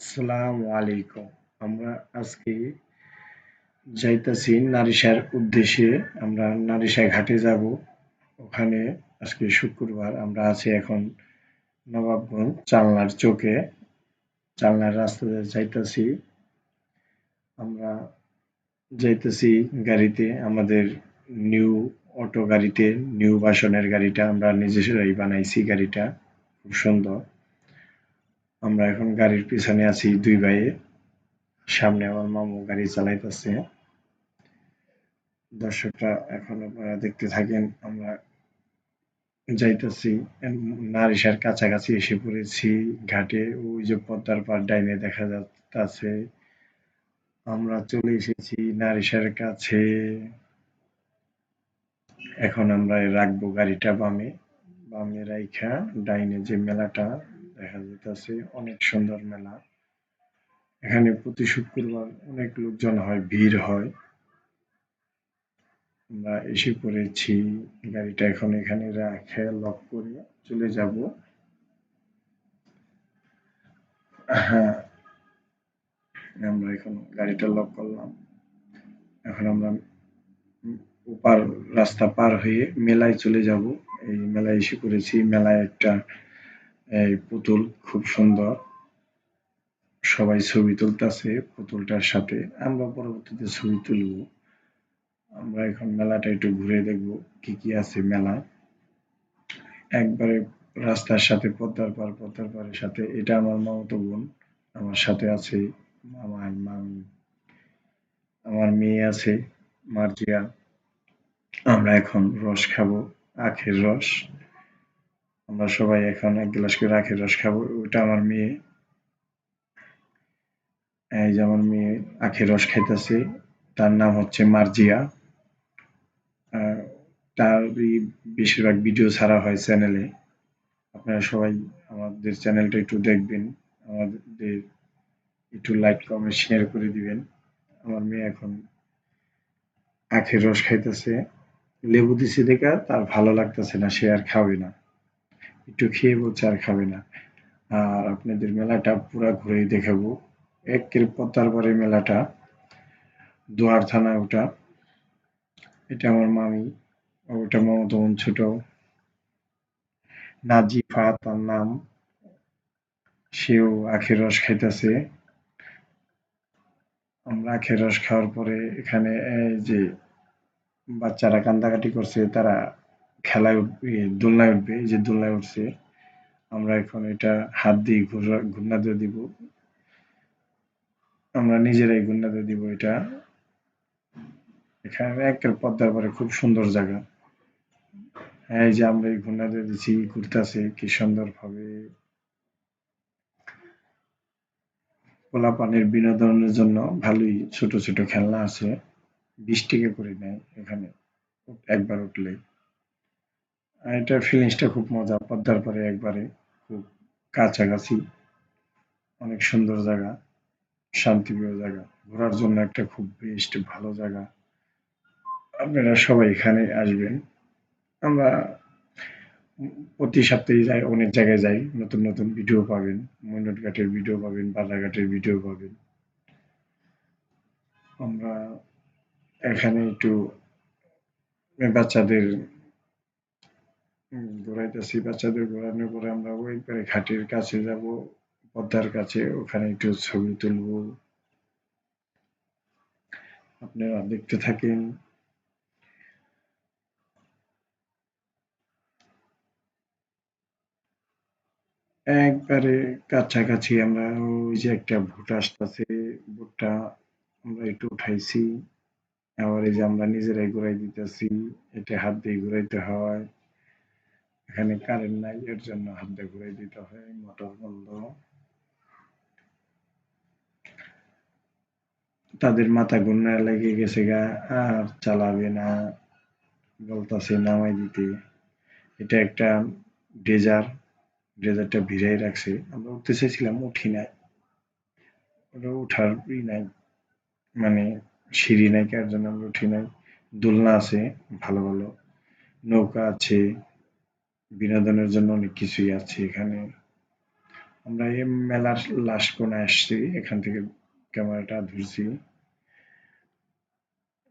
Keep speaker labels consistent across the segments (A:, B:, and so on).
A: আসসালামু আলাইকুম। আমরা আজকে যাইতাছি নারিশার উদ্দেশ্যে। আমরা নারিশা ঘাটে যাব। ওখানে আজকে শুক্রবার আমরা আছি এখন নবাবগঞ্জ চালনার চোখে চালনার রাস্তাতে যাইতাছি। আমরা যাইতেছি গাড়িতে। আমাদের নিউ অটো গাড়িতে, নিউ বাসনের গাড়িটা আমরা নিজেরাই বানাইছি গাড়িটা। খুব সুন্দর। আমরা এখন গাড়ির পিছনে আছি দুই ভাইয়ে। সামনে আমার মামু গাড়ি চালাইতেছে। দর্শকরা এখন আপনারা দেখতে থাকেন, আমরা যাইতেছি। নারিশার কাছাকাছি এসে পড়েছি ঘাটে। ওই যে পদ্মার পার ডাইনে দেখা যাচ্ছে। আমরা চলে এসেছি নারিশার কাছে। এখন আমরা রাখব গাড়িটা বামে। বামে রাইখা ডাইনে যে মেলাটা দেখা যাইতেছে, অনেক সুন্দর মেলা। এখানে প্রতি শুক্রবার অনেক লোকজন হয়, ভিড় হয়। আমরা এসে পড়েছি, গাড়িটা এখন এখানে রাখে লক করে চলে যাব। হ্যাঁ আমরা এখন গাড়িটা লক করলাম। এখন আমরা ওপার রাস্তা পার হয়ে মেলায় চলে যাব। এই মেলায় এসে পড়েছি, মেলায় একটা এই পুতুল খুব সুন্দর। সবাই ছবি তুলতেছে পুতুলটার সাথে। আমরা পরবর্তীতে ছবি তুলব। আমরা এখন মেলাটা একটু ঘুরে দেখব কি কি আছে মেলা একবারে রাস্তার সাথে, পদ্মার পার পদ্মার পারের সাথে। এটা আমার মামতো বোন, আমার সাথে আছে। আমার মামি, আমার মেয়ে আছে, মার্জিয়া। আমরা এখন রস খাব, আখের রস। আমরা সবাই এখন এক গ্লাস করে আখের রস খাব, ওটা আমার মেয়ে। এই যে আমার মেয়ে আখের রস খাইতেছে, তার নাম হচ্ছে মার্জিয়া। তার বেশিরভাগ ভিডিও ছাড়া হয় চ্যানেলে আপনারা সবাই আমাদের চ্যানেলটা একটু দেখবেন, আমাদের একটু লাইক কমেন্ট শেয়ার করে দিবেন। আমার মেয়ে এখন আখের রস খাইতেছে। লেবু দিছি দেখা, তার ভালো লাগতেছে না, সে আর খাবে না। একটু খেয়ে বলছে আর খাবে না। আর আপনাদের মেলাটা পুরা ঘুরেই দেখাবো। একের পরে মেলাটা, দোয়ার থানা ওটা। এটা আমার মামি ওটা মামাতো বোন ছোট। নাজিফা তার নাম। সেও আখের রস খাইতেছে। আমরা আখের রস খাওয়ার পরে এখানে এই যে বাচ্চারা কান্দাকাটি করছে, তারা খেলায় দোলনায় উঠবে, এই যে দোলনায় উঠছে, আমরা এখন এটা হাত দিয়ে ঘূর্ণা দিয়ে দিব। আমরা নিজেরাই ঘূর্ণা দিয়ে দিব এটা। এখানে একের পদ্মার পরে খুব সুন্দর জায়গা। এই যে আমরা এই ঘূর্ণা দিয়ে দিচ্ছি, ঘুরতেছে, কি সুন্দর ভাবে পোলা পানির বিনোদনের জন্য ভালোই ছোট ছোট খেলনা আছে। বিশ টাকা করে নেয় এখানে, একবার উঠলে এটার ফিলিংসটা খুব মজা, পদ্মার পরে একবারে খুব কাছাকাছি। অনেক সুন্দর জায়গা, শান্তিপ্রিয় জায়গা। ঘোরার জন্য একটা খুব বেস্ট ভালো জায়গা। আপনারা সবাই এখানে আসবেন। আমরা প্রতি সপ্তাহে যাই, অনেক জায়গায় যাই, নতুন নতুন ভিডিও পাবেন। মৈনট ঘাটের ভিডিও পাবেন বাজারঘাটের ভিডিও পাবেন। আমরা এখানে একটু বাচ্চাদের ঘোরাইতেছি, বাচ্চাদের ঘোরানোর পরে আমরা ওইবারে ঘাটের কাছে যাব, পদ্মার কাছে, ওখানে একটু ছবি তুলব। আপনারা দেখতে থাকেন। একবারে কাছাকাছি আমরা ওই যে একটা ভুট আসতেছে, ভুটটা আমরা একটু উঠাইছি। আবার এই যে আমরা নিজেরাই ঘুরাই দিতেছি, এটা হাত দিয়ে ঘুরাইতে হয়। এখানে কারেন্ট নাই, এর জন্য হাত দিয়ে ঘুরাই দিতে হয় মোটর বন্ধ। তাদের মাথা ঘূর্ণা লেগে গেছে গা, আর চালাবে না, বলতাছে নামাই দিতে। এটা একটা ডেজার, ডেজারটা ভিড়াই রাখছে। আমরা উঠতে চাইছিলাম, উঠি নাই। ওটা উঠার ই নাই মানে সিঁড়ি নাই কার জন্য আমরা উঠি নাই। দোলনা আছে, ভালো ভালো। নৌকা আছে। বিনোদনের জন্য অনেক কিছুই আছে এখানে। আমরা এই মেলার লাস্ট কোণে আসছি, এখান থেকে ক্যামেরাটা ধরছি।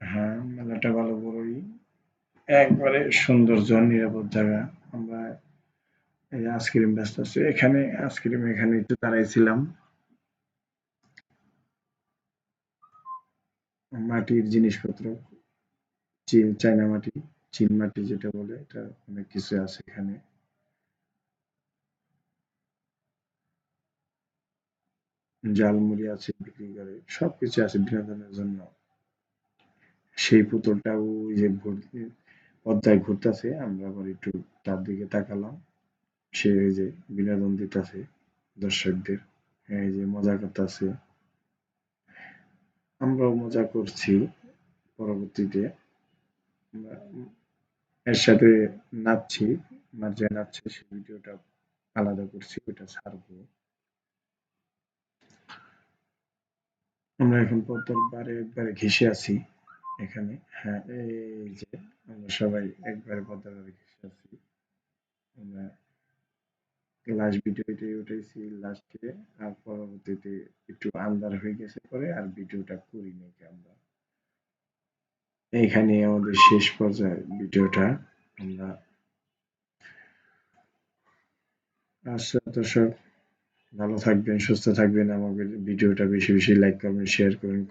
A: হ্যাঁ মেলাটা ভালো বড়ই। একবারে সৌন্দর্য, নিরাপদ জায়গা। আমরা এই আইসক্রিম ব্যস্ত আছে এখানে আইসক্রিম এখানে একটু দাঁড়াইছিলাম। মাটির জিনিসপত্র, চীন, চায়না মাটি। চীন মাটি যেটা বলে, এটা অনেক কিছু আছে এখানে। জালমুড়ি আছে বিক্রি করে, সবকিছু আছে বিনোদনের জন্য। সেই পুতুলটা ওই যে পদ্মায় ঘুরতেছে, আমরা আবার একটু তার দিকে তাকালাম। সে ওই যে বিনোদন দিতেছে দর্শকদের, এই যে মজা করতেছে। আমরাও মজা করছি পরবর্তীতে। এর সাথে নাচছি নাচে নাচছে সেই ভিডিওটা আলাদা করছি, ওটা ছাড়বো। আমরা এখন পদ্মার পারে একবারে ঘেসে আছি, এখানে। হ্যাঁ এই যে আমরা সবাই একবারে পদ্মার পারে ঘেসে আছি। আমরা লাস্ট ভিডিওটাই উঠেছি লাস্টে, আর পরবর্তীতে একটু আন্দার হয়ে গেছে পরে আর ভিডিওটা করি নাকি আমরা। এইখানে আমাদের শেষ পর্যায়ে ভিডিওটা। আমরা আচ্ছা দর্শক, ভালো থাকবেন, সুস্থ থাকবেন। আমাদের ভিডিওটা বেশি বেশি লাইক করবেন শেয়ার করবেন